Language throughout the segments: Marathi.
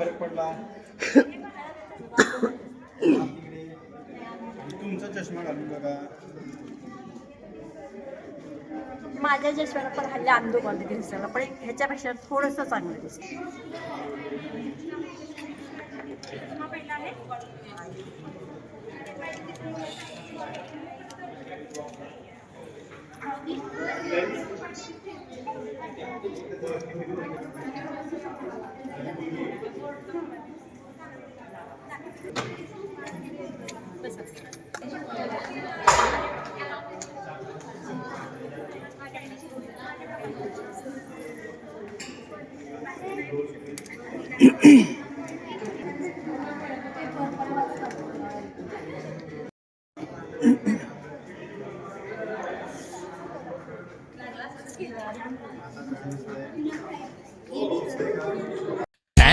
फरक पडला. तिकडे तुमचा चष्मा घालून बघा. माझ्या चष्म्याला पण हल्ली आंदो बांधू दिसायला पण ह्याच्यापेक्षा थोडंसं चांगलं दिसतं. Mm-hmm.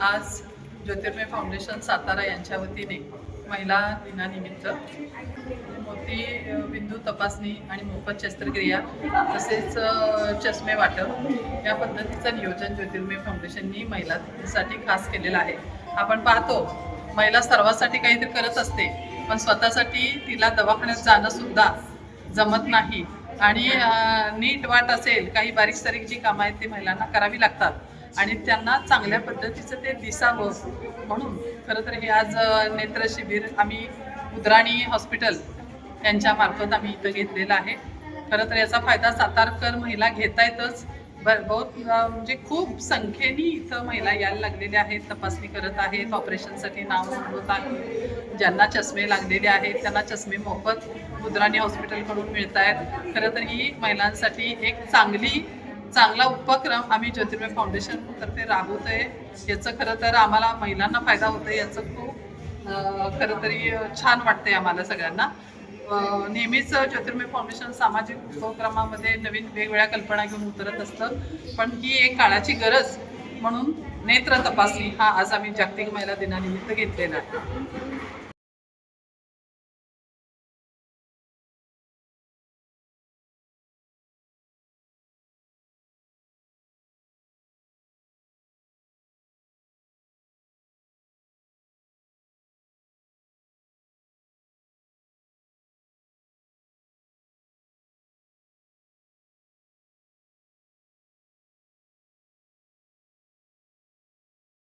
आज ज्योतिर्मय फाउंडेशन सातारा यांच्या वतीने महिला दिनानिमित्त मोती बिंदू तपासणी आणि मोफत शस्त्रक्रिया तसेच चष्मे वाटप या पद्धतीचं नियोजन ज्योतिर्मय फाउंडेशननी महिलांसाठी खास केलेलं आहे. आपण पाहतो महिला सर्वांसाठी काहीतरी करत असते पण स्वतःसाठी तिला दवाखान्यात जाणंसुद्धा जमत नाही. आणि नीट वाट असेल काही बारीक सारीक जी कामं आहेत ती महिलांना करावी लागतात. आणि त्यांना चांगल्या पद्धतीचं ते दिसावं. म्हणून खरं तर हे आज अ, नेत्र शिबिर आम्ही उद्राणी हॉस्पिटल यांच्यामार्फत आम्ही इथं घेतलेलं आहे. खरं तर याचा फायदा सातारकर महिला घेतायतच. ब बहुत म्हणजे खूप संख्येने इथं महिला यायला लागलेल्या आहेत तपासणी करत आहेत ऑपरेशनसाठी नाव नोंदवत आहेत ज्यांना चष्मे लागलेले आहेत त्यांना चष्मे मोफत मुद्राणी हॉस्पिटलकडून मिळत आहेत खरं तर ही महिलांसाठी एक चांगली चांगला उपक्रम आम्ही ज्योतिर्मय फाउंडेशनतर्फे राबवतोय. याचं खरं तर आम्हाला महिलांना फायदा होतोय याचं खूप खरं तरी छान वाटतंय आम्हाला सगळ्यांना. नेहमीच ज्योतिर्मय फाउंडेशन सामाजिक उपक्रमामध्ये नवीन वेगवेगळ्या कल्पना घेऊन उतरत असतं. पण ही एक काळाची गरज म्हणून नेत्र तपासणी हा आज आम्ही जागतिक महिला दिनानिमित्त घेतलेला आहे.